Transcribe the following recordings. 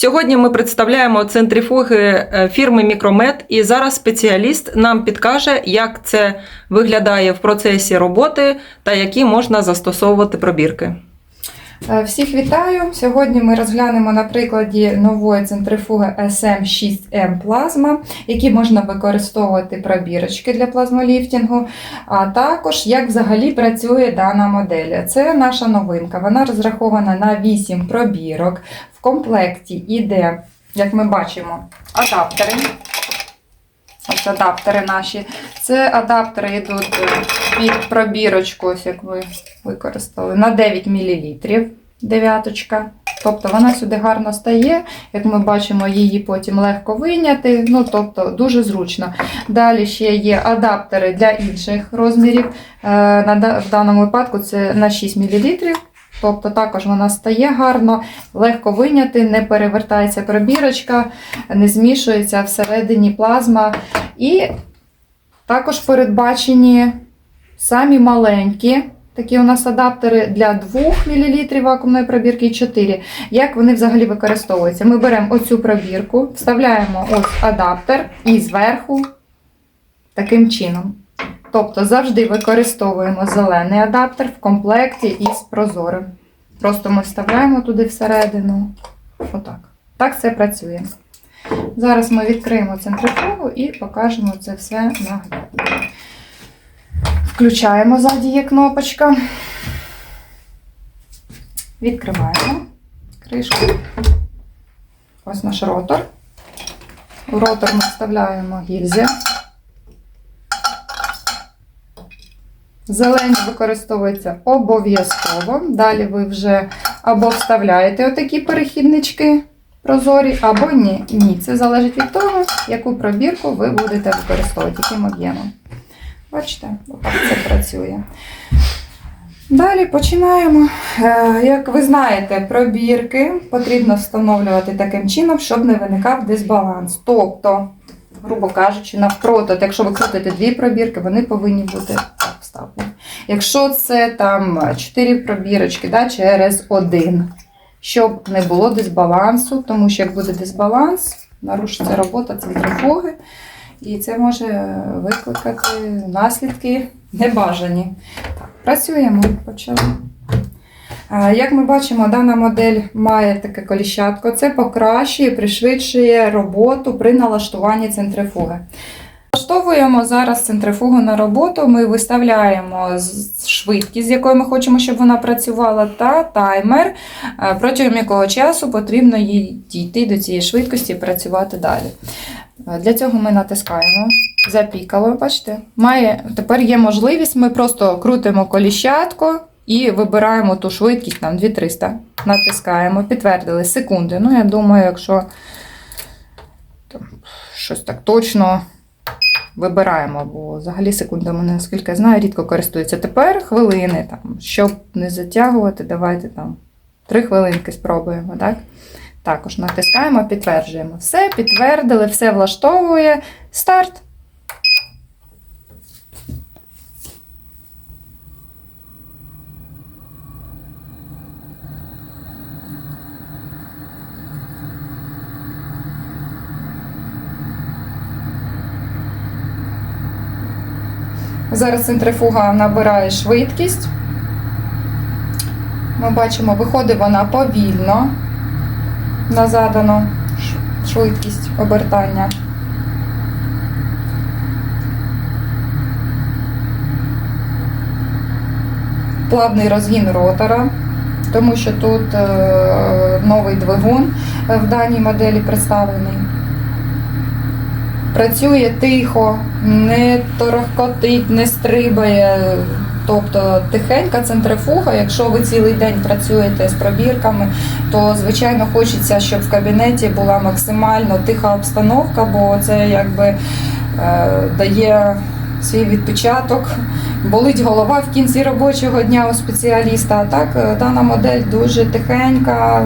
Сьогодні ми представляємо центрифуги е, фірми Мікромет, і зараз спеціаліст нам підкаже, як це виглядає в процесі роботи та які можна застосовувати пробірки. Е, Всіх вітаю! Сьогодні ми розглянемо на прикладі нової центрифуги SM6M плазма, які можна використовувати пробірочки для плазмоліфтингу, а також як взагалі працює дана модель. Це наша новинка. Вона розрахована на 8 пробірок. В комплекті йде, як ми бачимо, адаптери. Ось адаптери наші. Це адаптери йдуть під пробірочку, ось як ви використали, на 9 мл. Дев'яточка. Тобто вона сюди гарно стає, як ми бачимо, її потім легко вийняти. Ну, тобто дуже зручно. Далі ще є адаптери для інших розмірів. Е, В даному випадку це на 6 мл. Тобто також вона стає гарно, легко вийняти, не перевертається пробірочка, не змішується всередині плазма. І також передбачені самі маленькі. Такі у нас адаптери для 2 мл вакуумної пробірки і 4. Як вони взагалі використовуються? Ми беремо оцю пробірку, вставляємо ось адаптер і зверху таким чином. Тобто завжди використовуємо зелений адаптер в комплекті із прозорим. Просто ми вставляємо туди всередину. Отак. Так це працює. Зараз ми відкриємо центрифугу і покажемо це все наглядно. Включаємо ззаді є кнопочка. Відкриваємо кришку. Ось наш ротор. У ротор ми вставляємо гільзи. Зелені використовуються обов'язково. Далі ви вже або вставляєте отакі перехіднички прозорі, або ні. Ні, це залежить від того, яку пробірку ви будете використовувати, яким об'ємом. Бачите, отак це працює. Далі починаємо. Е, Як ви знаєте, пробірки потрібно встановлювати таким чином, щоб не виникав дисбаланс. Тобто, грубо кажучи, навпроти, якщо ви крутите дві пробірки, вони повинні бути так. Якщо це там 4 пробірочки да, через один, щоб не було дисбалансу, тому що як буде дисбаланс, нарушиться робота центрифуги. І це може викликати наслідки небажані. Так, працюємо, почали. Як ми бачимо, дана модель має таке коліщатко. Це покращує, пришвидшує роботу при налаштуванні центрифуги. Налаштовуємо зараз центрифугу на роботу. Ми виставляємо швидкість, з якою ми хочемо, щоб вона працювала, та таймер, е, протягом якого часу потрібно їй дійти до цієї швидкості і працювати далі. Е, Для цього ми натискаємо, запікало, бачите? Має, тепер є можливість, ми просто крутимо коліщатко і вибираємо ту швидкість, там 2300. Натискаємо, підтвердили секунди. Ну, я думаю, якщо там, щось так точно вибираємо, бо взагалі секундами, наскільки я знаю, рідко користуються. Тепер хвилини, там, щоб не затягувати, давайте там 3 хвилинки спробуємо, так? Також натискаємо, підтверджуємо. Все, підтвердили, все влаштовує. Старт. Зараз центрифуга набирає швидкість. Ми бачимо, виходить вона повільно на задану швидкість обертання. Плавний розгін ротора, тому що тут е, новий двигун е, в даній моделі представлений. Працює тихо, не торохкотить, не стрибає. Тобто тихенька центрифуга, якщо ви цілий день працюєте з пробірками, то звичайно хочеться, щоб в кабінеті була максимально тиха обстановка, бо це якби е, дає свій відпечаток. Болить голова в кінці робочого дня у спеціаліста. А так е, дана модель дуже тихенька.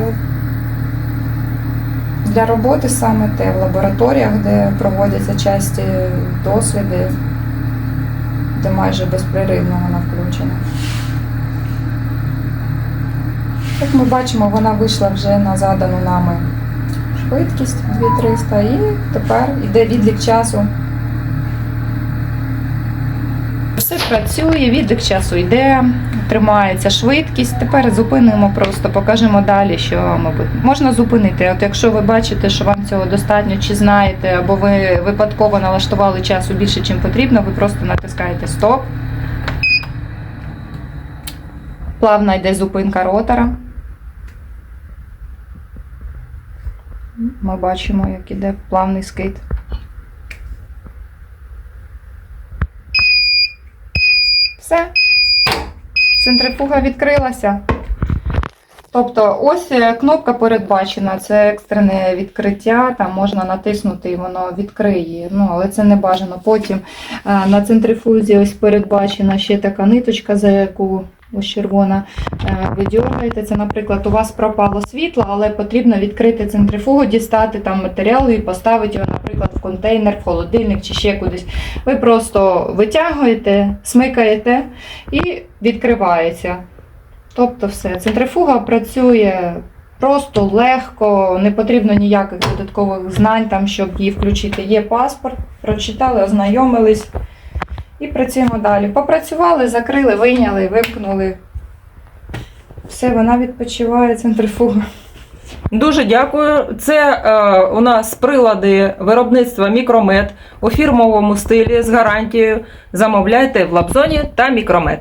Для роботи саме те в лабораторіях, де проводяться часті досліди, де майже безприривно вона включена. Як ми бачимо, вона вийшла вже на задану нами швидкість 2300 і тепер йде відлік часу. Все працює, відлік часу йде, тримається швидкість. Тепер зупинимо просто, покажемо далі, що мабуть можна зупинити. От якщо ви бачите, що вам цього достатньо, чи знаєте, або ви випадково налаштували часу більше, чим потрібно, ви просто натискаєте стоп. Плавна йде зупинка ротора. Ми бачимо, як іде плавний скид. Все. Центрифуга відкрилася. Тобто, ось е, кнопка передбачена, це екстрене відкриття, там можна натиснути і воно відкриє. Ну, але це не бажано. Потім е, на центрифузі ось передбачена ще така ниточка, за яку ось червона е. Це, наприклад, у вас пропало світло, але потрібно відкрити центрифугу, дістати там матеріал і поставити його, наприклад, в контейнер, в холодильник чи ще кудись. Ви просто витягуєте, смикаєте і відкривається. Тобто все. Центрифуга працює просто легко, не потрібно ніяких додаткових знань, там, щоб її включити. Є паспорт, прочитали, ознайомились і працюємо далі. Попрацювали, закрили, вийняли, вимкнули. Все, вона відпочиває, центрифуга. Дуже дякую. Це е, у нас прилади виробництва мікромет у фірмовому стилі з гарантією. Замовляйте в Лабзоні та мікромет.